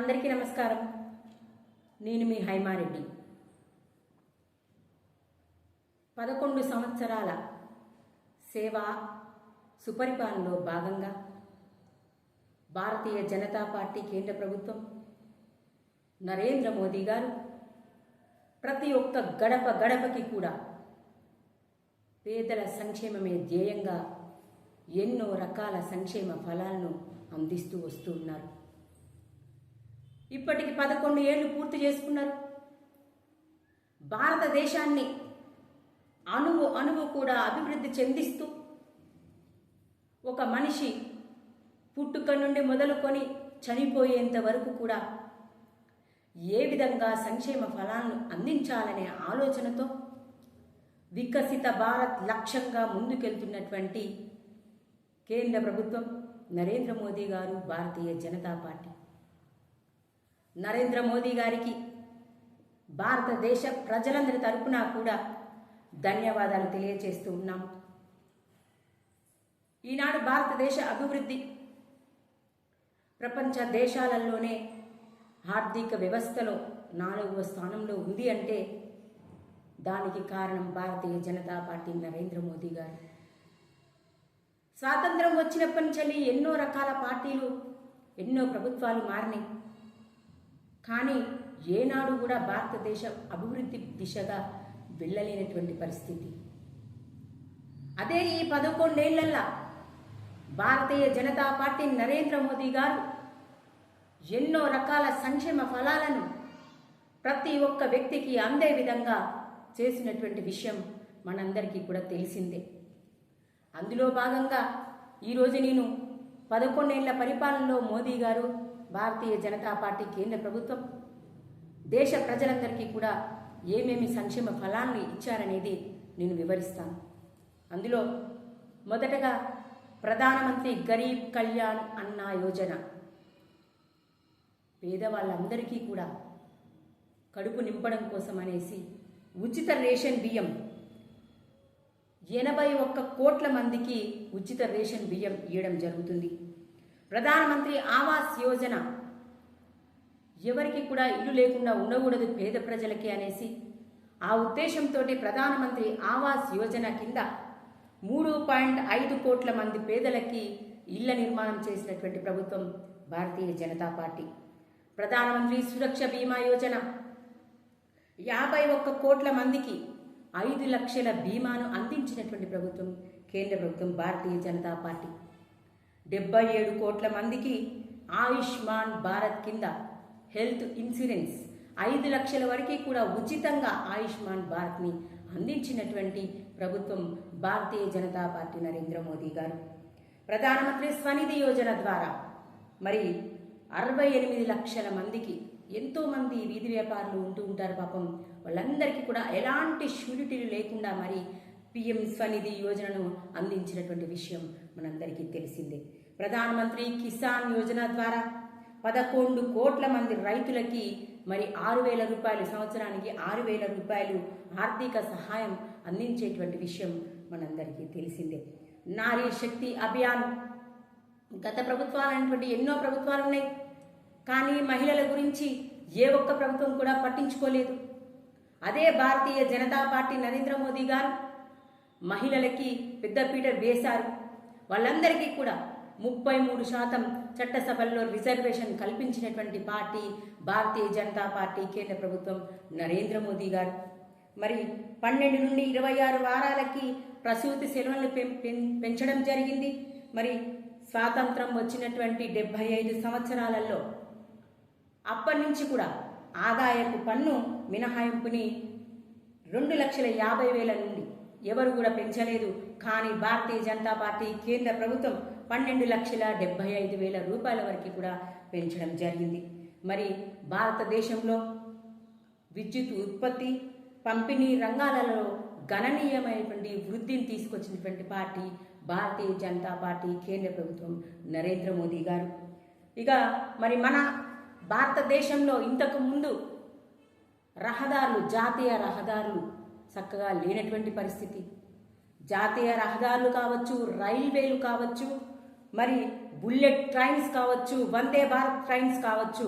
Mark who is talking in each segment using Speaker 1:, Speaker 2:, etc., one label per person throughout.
Speaker 1: అందరికీ నమస్కారం. నేను మీ హైమారెడ్డి. పదకొండు సంవత్సరాల సేవా సుపరిపాలనలో భాగంగా భారతీయ జనతా పార్టీ కేంద్ర ప్రభుత్వం నరేంద్ర మోదీ గారు ప్రతి ఒక్క గడప గడపకి కూడా పేదల సంక్షేమమే ధ్యేయంగా ఎన్నో రకాల సంక్షేమ ఫలాలను అందిస్తూ వస్తున్నారు ఇప్పటికి పదకొండు ఏళ్ళు పూర్తి చేసుకున్నారు. భారతదేశాన్ని అణువు అణువు కూడా అభివృద్ధి చెందిస్తూ ఒక మనిషి పుట్టుక నుండి మొదలుకొని చనిపోయేంత వరకు కూడా ఏ విధంగా సంక్షేమ ఫలాలను అందించాలనే ఆలోచనతో వికసిత భారత్ లక్ష్యంగా ముందుకెళ్తున్నటువంటి కేంద్ర ప్రభుత్వం నరేంద్ర మోదీ గారు భారతీయ జనతా పార్టీ. నరేంద్ర మోదీ గారికి భారతదేశ ప్రజలందరి తరపున కూడా ధన్యవాదాలు తెలియజేస్తూ ఉన్నాం. ఈనాడు భారతదేశ అభివృద్ధి ప్రపంచ దేశాలలోనే ఆర్థిక వ్యవస్థలో నాలుగవ స్థానంలో ఉంది అంటే దానికి కారణం భారతీయ జనతా పార్టీ నరేంద్ర మోదీ గారు. స్వాతంత్రం వచ్చినప్పటి నుంచి ఎన్నో రకాల పార్టీలు ఎన్నో ప్రభుత్వాలు మారినాయి. కానీ ఏనాడు కూడా భారతదేశం అభివృద్ధి దిశగా వెళ్ళలేనటువంటి పరిస్థితి. అదే ఈ పదకొండేళ్ళల్లా భారతీయ జనతా పార్టీ నరేంద్ర మోదీ గారు ఎన్నో రకాల సంక్షేమ ఫలాలను ప్రతి ఒక్క వ్యక్తికి అందే విధంగా చేసినటువంటి విషయం మనందరికీ కూడా తెలిసిందే. అందులో భాగంగా ఈరోజు నేను పదకొండేళ్ళ పరిపాలనలో మోదీ గారు భారతీయ జనతా పార్టీ కేంద్ర ప్రభుత్వం దేశ ప్రజలందరికీ కూడా ఏమేమి సంక్షేమ ఫలాన్ని ఇచ్చారనేది నేను వివరిస్తాను. అందులో మొదటగా ప్రధానమంత్రి గరీబ్ కళ్యాణ్ అన్న యోజన. పేదవాళ్ళందరికీ కూడా కడుపు నింపడం కోసం అనేసి ఉచిత రేషన్ బియ్యం ఎనభై ఒక్క కోట్ల మందికి ఉచిత రేషన్ బియ్యం ఇవ్వడం జరుగుతుంది. ప్రధానమంత్రి ఆవాస్ యోజన. ఎవరికి కూడా ఇల్లు లేకుండా ఉండకూడదు పేద ప్రజలకి అనేసి ఆ ఉద్దేశంతో ప్రధానమంత్రి ఆవాస్ యోజన కింద మూడు పాయింట్ ఐదు కోట్ల మంది పేదలకి ఇళ్ళ నిర్మాణం చేసినటువంటి ప్రభుత్వం భారతీయ జనతా పార్టీ. ప్రధానమంత్రి సురక్ష బీమా యోజన. యాభై ఒక్క కోట్ల మందికి ఐదు లక్షల బీమాను అందించినటువంటి ప్రభుత్వం కేంద్ర ప్రభుత్వం భారతీయ జనతా పార్టీ. డెబ్బై ఏడు కోట్ల మందికి ఆయుష్మాన్ భారత్ కింద హెల్త్ ఇన్సూరెన్స్ ఐదు లక్షల వరకు కూడా ఉచితంగా ఆయుష్మాన్ భారత్ని అందించినటువంటి ప్రభుత్వం భారతీయ జనతా పార్టీ నరేంద్ర మోదీ గారు. ప్రధానమంత్రి స్వనిధి యోజన ద్వారా మరి అరవై ఎనిమిది లక్షల మందికి ఎంతోమంది వీధి వ్యాపారులు ఉంటూ ఉంటారు పాపం. వాళ్ళందరికీ కూడా ఎలాంటి షూరిటీలు లేకుండా మరి పిఎం స్వనిధి యోజనను అందించినటువంటి విషయం మనందరికీ తెలిసిందే. ప్రధానమంత్రి కిసాన్ యోజన ద్వారా పదకొండు కోట్ల మంది రైతులకి మరి ఆరు వేల రూపాయలు సంవత్సరానికి ఆరు వేల రూపాయలు ఆర్థిక సహాయం అందించేటువంటి విషయం మనందరికీ తెలిసిందే. నారీ శక్తి అభియాన్ గత ప్రభుత్వాలు అనేటువంటి ఎన్నో ప్రభుత్వాలు ఉన్నాయి. కానీ మహిళల గురించి ఏ ఒక్క ప్రభుత్వం కూడా పట్టించుకోలేదు. అదే భారతీయ జనతా పార్టీ నరేంద్ర మోదీ గారు మహిళలకి పెద్దపీట వేశారు. వాళ్ళందరికీ కూడా ముప్పై మూడు శాతం చట్టసభల్లో రిజర్వేషన్ కల్పించినటువంటి పార్టీ భారతీయ జనతా పార్టీ కేంద్ర ప్రభుత్వం నరేంద్ర మోదీ గారు. మరి పన్నెండు నుండి ఇరవై ఆరు వారాలకి ప్రసూతి సెలవులను పెం- పెంచడం జరిగింది. మరి స్వాతంత్రం వచ్చినటువంటి డెబ్బై ఐదు సంవత్సరాలలో అప్పటి నుంచి కూడా ఆదాయపు పన్ను మినహాయింపుని రెండు లక్షల యాభై వేల నుండి ఎవరు కూడా పెంచలేదు. కానీ భారతీయ జనతా పార్టీ కేంద్ర ప్రభుత్వం పన్నెండు లక్షల డెబ్బై ఐదు వేల రూపాయల వరకు కూడా పెంచడం జరిగింది. మరి భారతదేశంలో విద్యుత్ ఉత్పత్తి పంపిణీ రంగాలలో గణనీయమైనటువంటి వృద్ధిని తీసుకొచ్చినటువంటి పార్టీ భారతీయ జనతా పార్టీ కేంద్ర ప్రభుత్వం నరేంద్ర మోదీ గారు. ఇక మరి మన భారతదేశంలో ఇంతకు ముందు రహదారులు జాతీయ రహదారులు చక్కగా లేనటువంటి పరిస్థితి. జాతీయ రహదారులు కావచ్చు రైల్వేలు కావచ్చు మరి బుల్లెట్ ట్రైన్స్ కావచ్చు వందే భారత్ ట్రైన్స్ కావచ్చు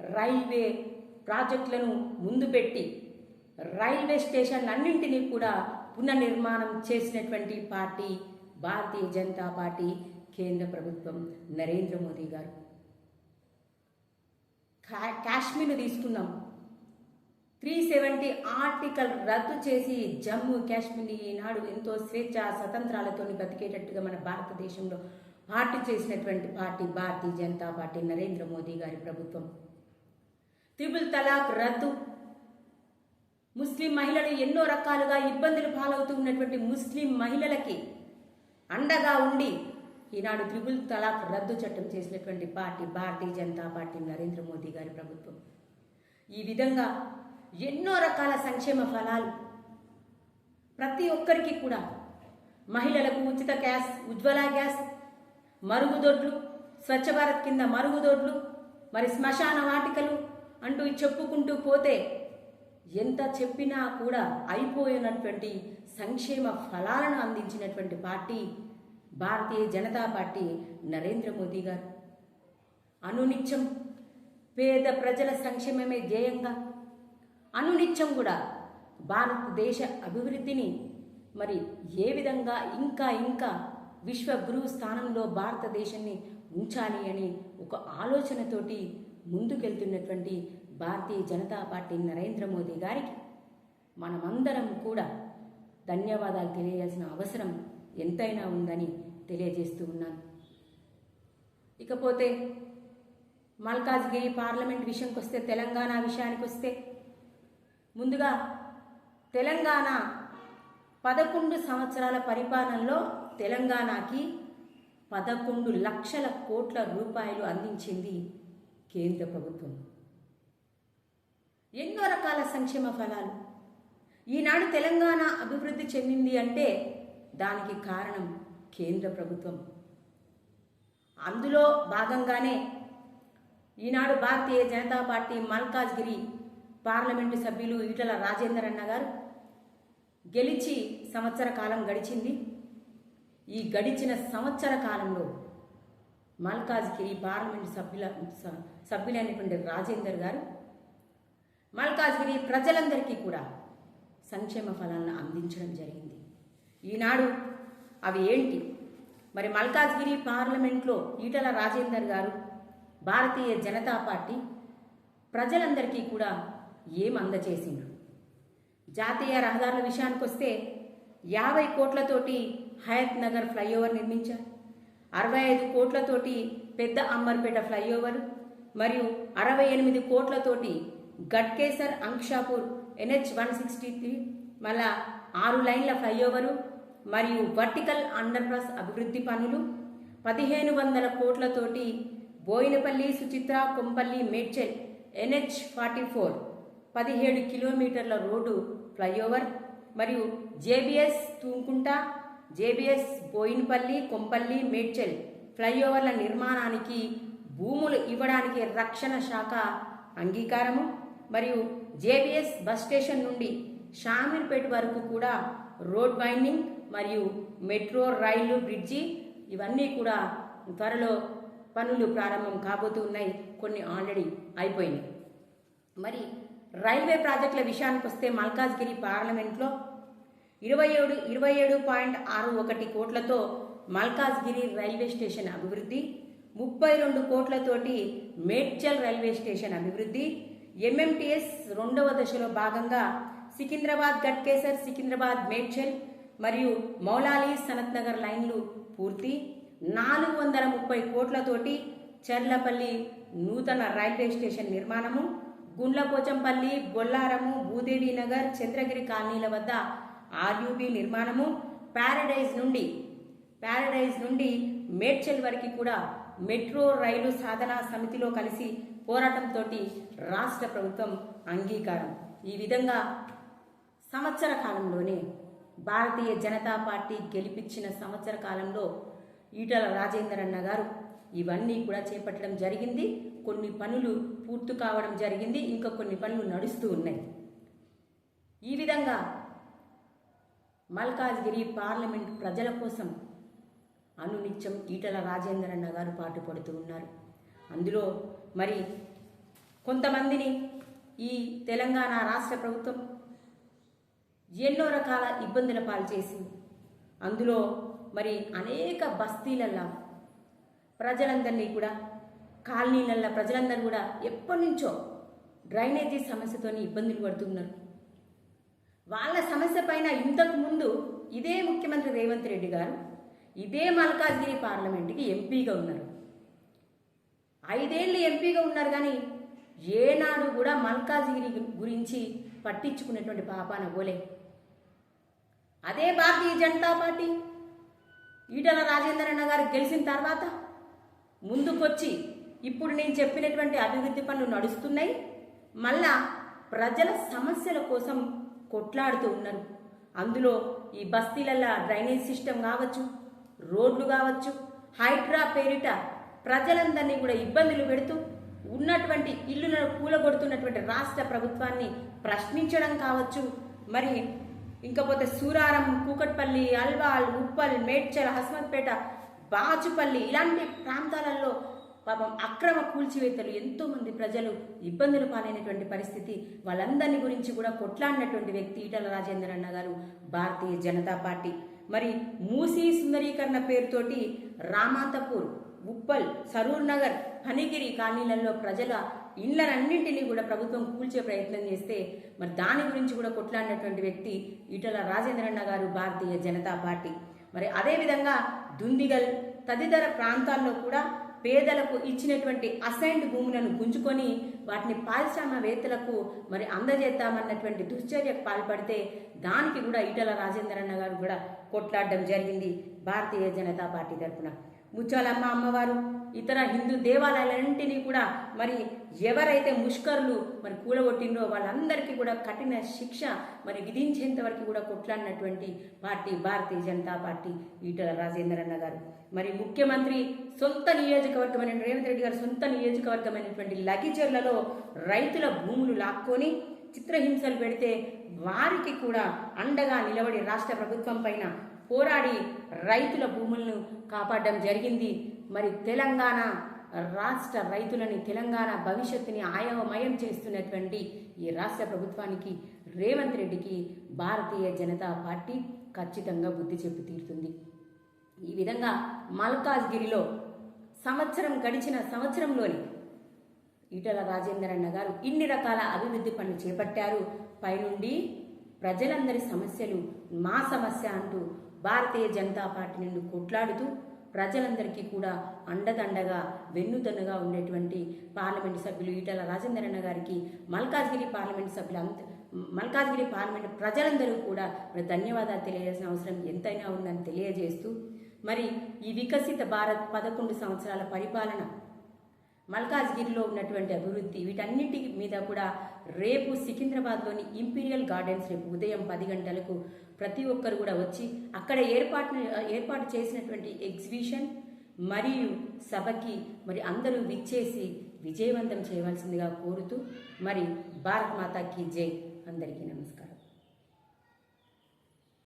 Speaker 1: రైల్వే ప్రాజెక్టులను ముందు పెట్టి రైల్వే స్టేషన్లన్నింటినీ కూడా పునర్నిర్మాణం చేసినటువంటి పార్టీ భారతీయ జనతా పార్టీ కేంద్ర ప్రభుత్వం నరేంద్ర మోదీ గారు. కా- తీసుకున్నాం. త్రీ సెవెంటీ ఆర్టికల్ రద్దు చేసి జమ్మూ కాశ్మీర్ ఈనాడు ఎంతో స్వేచ్ఛ స్వతంత్రాలతో బతికేటట్టుగా మన భారతదేశంలో పార్టీ చేసినటువంటి పార్టీ భారతీయ జనతా పార్టీ నరేంద్ర మోదీ గారి ప్రభుత్వం. త్రిబుల్ తలాక్ రద్దు. ముస్లిం మహిళలు ఎన్నో రకాలుగా ఇబ్బందులు పాలవుతూ ఉన్నటువంటి ముస్లిం మహిళలకి అండగా ఉండి ఈనాడు త్రిబుల్ తలాక్ రద్దు చట్టం చేసినటువంటి పార్టీ భారతీయ జనతా పార్టీ నరేంద్ర మోదీ గారి ప్రభుత్వం. ఈ విధంగా ఎన్నో రకాల సంక్షేమ ఫలాలు ప్రతి ఒక్కరికి కూడా మహిళలకు ఉచిత గ్యాస్ ఉజ్వల గ్యాస్ మరుగుదొడ్లు స్వచ్ఛ భారత్ కింద మరుగుదొడ్లు మరి శ్మశాన వాటికలు అంటూ చెప్పుకుంటూ పోతే ఎంత చెప్పినా కూడా అయిపోయినటువంటి సంక్షేమ ఫలాలను అందించినటువంటి పార్టీ భారతీయ జనతా పార్టీ నరేంద్ర మోదీ గారు. అనునిత్యం పేద ప్రజల సంక్షేమమే ధ్యేయంగా అనునిత్యం కూడా భారతదేశ అభివృద్ధిని మరి ఏ విధంగా ఇంకా ఇంకా విశ్వగురువు స్థానంలో భారతదేశాన్ని ఉంచాలి అని ఒక ఆలోచనతోటి ముందుకెళ్తున్నటువంటి భారతీయ జనతా పార్టీ నరేంద్ర మోదీ గారికి మనమందరం కూడా ధన్యవాదాలు తెలియజేయాల్సిన అవసరం ఎంతైనా ఉందని తెలియజేస్తూ ఉన్నాను. ఇకపోతే మల్కాజ్గిరి పార్లమెంట్ విషయంకి వస్తే తెలంగాణ విషయానికి వస్తే ముందుగా తెలంగాణ పదకొండు సంవత్సరాల పరిపాలనలో తెలంగాణకి పదకొండు లక్షల కోట్ల రూపాయలు అందించింది కేంద్ర ప్రభుత్వం. ఎన్నో రకాల సంక్షేమ ఫలాలు. ఈనాడు తెలంగాణ అభివృద్ధి చెందింది అంటే దానికి కారణం కేంద్ర ప్రభుత్వం. అందులో భాగంగానే ఈనాడు భారతీయ జనతా పార్టీ మల్కాజ్గిరి పార్లమెంటు సభ్యులు ఈటల రాజేందర్ అన్న గారు గెలిచి సంవత్సర కాలం గడిచింది. ఈ గడిచిన సంవత్సర కాలంలో మల్కాజ్గిరి పార్లమెంట్ సభ్యుల సభ్యులైనటువంటి రాజేందర్ గారు మల్కాజ్గిరి ప్రజలందరికీ కూడా సంక్షేమ ఫలాలను అందించడం జరిగింది. ఈనాడు అవి ఏంటి? మరి మల్కాజ్గిరి పార్లమెంట్లో ఈటల రాజేందర్ గారు భారతీయ జనతా పార్టీ ప్రజలందరికీ కూడా ఏం అందచేసిండ్రు జాతీయ రహదారుల విషయానికి వస్తే యాభై కోట్లతోటి హయత్ నగర్ ఫ్లైఓవర్ నిర్మించారు. అరవై ఐదు కోట్లతోటి పెద్ద అమ్మర్పేట ఫ్లైఓవర్ మరియు అరవై ఎనిమిది కోట్లతోటి Ghatkesar Ankushapur NH one sixty three మళ్ళా ఆరు లైన్ల ఫ్లైఓవరు మరియు వర్టికల్ అండర్పాస్ అభివృద్ధి పనులు పదిహేను వందల కోట్లతోటి Boinpally Suchitra Kompally Medchal NH forty four పదిహేడు కిలోమీటర్ల రోడ్డు ఫ్లైఓవర్ మరియు జేబిఎస్ తూంకుంట జేబీఎస్ బోయిన్పల్లి కొంపల్లి మేడ్చల్ ఫ్లైఓవర్ల నిర్మాణానికి భూములు ఇవ్వడానికి రక్షణ శాఖ అంగీకారము. మరియు జేబీఎస్ బస్ స్టేషన్ నుండి షామీర్పేట వరకు కూడా రోడ్ వైండింగ్ మరియు మెట్రో రైలు బ్రిడ్జి ఇవన్నీ కూడా త్వరలో పనులు ప్రారంభం కాబోతూ ఉన్నాయి. కొన్ని ఆల్రెడీ అయిపోయినాయి. మరి రైల్వే ప్రాజెక్టుల విషయానికి వస్తే మల్కాజ్గిరి పార్లమెంట్లో ఇరవై ఏడు ఇరవై ఏడు పాయింట్ ఆరు ఒకటి కోట్లతో మల్కాజ్గిరి రైల్వే స్టేషన్ అభివృద్ధి ముప్పై రెండు కోట్లతోటి మేడ్చల్ రైల్వే స్టేషన్ అభివృద్ధి ఎంఎంటీఎస్ రెండవ దశలో భాగంగా సికింద్రాబాద్ గట్కేసర్ సికింద్రాబాద్ మేడ్చల్ మరియు మౌలాలి సనత్ నగర్ లైన్లు పూర్తి నాలుగు వందల ముప్పై కోట్లతోటి చర్లపల్లి నూతన రైల్వే స్టేషన్ నిర్మాణము గుండ్లపోచంపల్లి బొల్లారము భూదేవి నగర్ చంద్రగిరి కాలనీల వద్ద ఆర్యూబీ నిర్మాణము ప్యారడైజ్ నుండి ప్యారడైజ్ నుండి మేడ్చల్ వరకు కూడా మెట్రో రైలు సాధనా సమితిలో కలిసి పోరాటంతో రాష్ట్ర ప్రభుత్వం అంగీకారం. ఈ విధంగా సంవత్సర కాలంలోనే భారతీయ జనతా పార్టీ గెలిపించిన సంవత్సర కాలంలో ఈటల రాజేందర్ అన్న గారు ఇవన్నీ కూడా చేపట్టడం జరిగింది. కొన్ని పనులు పూర్తి కావడం జరిగింది. ఇంకా కొన్ని పనులు నడుస్తూ ఉన్నాయి. ఈ విధంగా మల్కాజ్గిరి పార్లమెంట్ ప్రజల కోసం అనునిత్యం ఈటల రాజేంద్రన్న గారు పాటుపడుతూ ఉన్నారు. అందులో మరి కొంతమందిని ఈ తెలంగాణ రాష్ట్ర ప్రభుత్వం ఎన్నో రకాల ఇబ్బందుల పాలు చేసింది అందులో మరి అనేక బస్తీలల్లా ప్రజలందరినీ కూడా కాలనీలల్లో ప్రజలందరూ కూడా ఎప్పటి నుంచో డ్రైనేజీ సమస్యతోని ఇబ్బందులు పడుతున్నారు వాళ్ళ సమస్య పైన ఇంతకు ముందు ఇదే ముఖ్యమంత్రి రేవంత్ రెడ్డి గారు ఇదే మల్కాజ్గిరి పార్లమెంట్కి ఎంపీగా ఉన్నారు. ఐదేళ్ళు ఎంపీగా ఉన్నారు కానీ ఏనాడు కూడా మల్కాజ్గిరి గురించి పట్టించుకునేటువంటి పాపాన పోలే. అదే భారతీయ జనతా పార్టీ ఈటల రాజేందర్ అన్న గారు గెలిచిన తర్వాత ముందుకొచ్చి ఇప్పుడు నేను చెప్పినటువంటి అభివృద్ధి పనులు నడుస్తున్నాయి మళ్ళా ప్రజల సమస్యల కోసం కొట్లాడుతూ ఉన్నారు. అందులో ఈ బస్తీలల్ల డ్రైనేజ్ సిస్టమ్ కావచ్చు రోడ్లు కావచ్చు హైడ్రా పేరిట ప్రజలందరినీ కూడా ఇబ్బందులు పెడుతూ ఉన్నటువంటి ఇల్లులను కూలగొడుతున్నటువంటి రాష్ట్ర ప్రభుత్వాన్ని ప్రశ్నించడం కావచ్చు. మరి ఇంకపోతే సూరారం కూకట్పల్లి అల్వాల్ ఉప్పల్ మేడ్చల్ హస్మత్పేట బాచుపల్లి ఇలాంటి ప్రాంతాలలో పాపం అక్రమ కూల్చివేతలు ఎంతోమంది ప్రజలు ఇబ్బందులు పాలైనటువంటి పరిస్థితి. వాళ్ళందరిని గురించి కూడా కొట్లాడినటువంటి వ్యక్తి ఈటల రాజేందర్ అన్న గారు భారతీయ జనతా పార్టీ. మరి మూసీ సుందరీకరణ పేరుతోటి రామాతపూర్ ఉప్పల్ సరూర్ నగర్ ఫణిగిరి కాలనీలలో ప్రజల ఇళ్ళనన్నింటినీ కూడా ప్రభుత్వం కూల్చే ప్రయత్నం చేస్తే మరి దాని గురించి కూడా కొట్లాడినటువంటి వ్యక్తి ఈటల రాజేంద్రన్న గారు భారతీయ జనతా పార్టీ. మరి అదేవిధంగా దుందిగల్ తదితర ప్రాంతాల్లో కూడా పేదలకు ఇచ్చినటువంటి అసైన్డ్ భూములను గుంజుకొని వాటిని పారిశ్రామవేత్తలకు మరి అందజేద్దామన్నటువంటి దుశ్చర్యకు పాల్పడితే దానికి కూడా ఈటల రాజేంద్రన్న గారు కూడా కొట్లాడడం జరిగింది. భారతీయ జనతా పార్టీ తరఫున. ముచ్చాలమ్మ అమ్మవారు ఇతర హిందూ దేవాలయాలన్నింటినీ కూడా మరి ఎవరైతే ముష్కరులు మరి కూలగొట్టిండ్రో వాళ్ళందరికీ కూడా కఠిన శిక్ష మరి విధించేంత వరకు కూడా కొట్లాడినటువంటి పార్టీ భారతీయ జనతా పార్టీ ఈటల రాజేంద్రన్న గారు. మరి ముఖ్యమంత్రి సొంత నియోజకవర్గమైన రేవంత్ రెడ్డి గారి సొంత నియోజకవర్గమైనటువంటి లగిచర్లలో రైతుల భూములు లాక్కొని చిత్రహింసలు పెడితే వారికి కూడా అండగా నిలబడి రాష్ట్ర ప్రభుత్వం పైన పోరాడి రైతుల భూములను కాపాడడం జరిగింది. మరి తెలంగాణ రాష్ట్ర రైతులని తెలంగాణ భవిష్యత్తుని ఆయవమయం చేస్తున్నటువంటి ఈ రాష్ట్ర ప్రభుత్వానికి రేవంత్ రెడ్డికి భారతీయ జనతా పార్టీ ఖచ్చితంగా బుద్ధి చెప్పి తీరుతుంది. ఈ విధంగా మల్కాజ్గిరిలో సంవత్సరం గడిచిన సంవత్సరంలోని ఈటల రాజేందర్ గారు ఇన్ని రకాల అభివృద్ధి పనులు చేపట్టారు. పైనుండి ప్రజలందరి సమస్యలు మా సమస్య అంటూ భారతీయ జనతా పార్టీ నిన్ను కొట్లాడుతూ ప్రజలందరికీ కూడా అండదండగా వెన్నుదన్నుగా ఉండేటువంటి పార్లమెంటు సభ్యులు ఈటల రాజేంద్రన్న గారికి మల్కాజ్గిరి పార్లమెంటు సభ్యులు అంత మల్కాజ్గిరి పార్లమెంటు ప్రజలందరూ కూడా మరి ధన్యవాదాలు తెలియజేసిన అవసరం ఎంతైనా ఉందని తెలియజేస్తూ మరి ఈ వికసిత భారత్ పదకొండు సంవత్సరాల పరిపాలన మల్కాజ్గిరిలో ఉన్నటువంటి అభివృద్ధి వీటన్నిటి మీద కూడా రేపు సికింద్రాబాద్లోని ఇంపీరియల్ గార్డెన్స్ రేపు ఉదయం పది గంటలకు ప్రతి ఒక్కరు కూడా వచ్చి అక్కడ ఏర్పాటు ఏర్పాటు చేసినటువంటి ఎగ్జిబిషన్ మరియు సభకి మరి అందరూ విచ్చేసి విజయవంతం చేయవలసిందిగా కోరుతూ మరి భారత్ మాతాకి జై. అందరికీ నమస్కారం.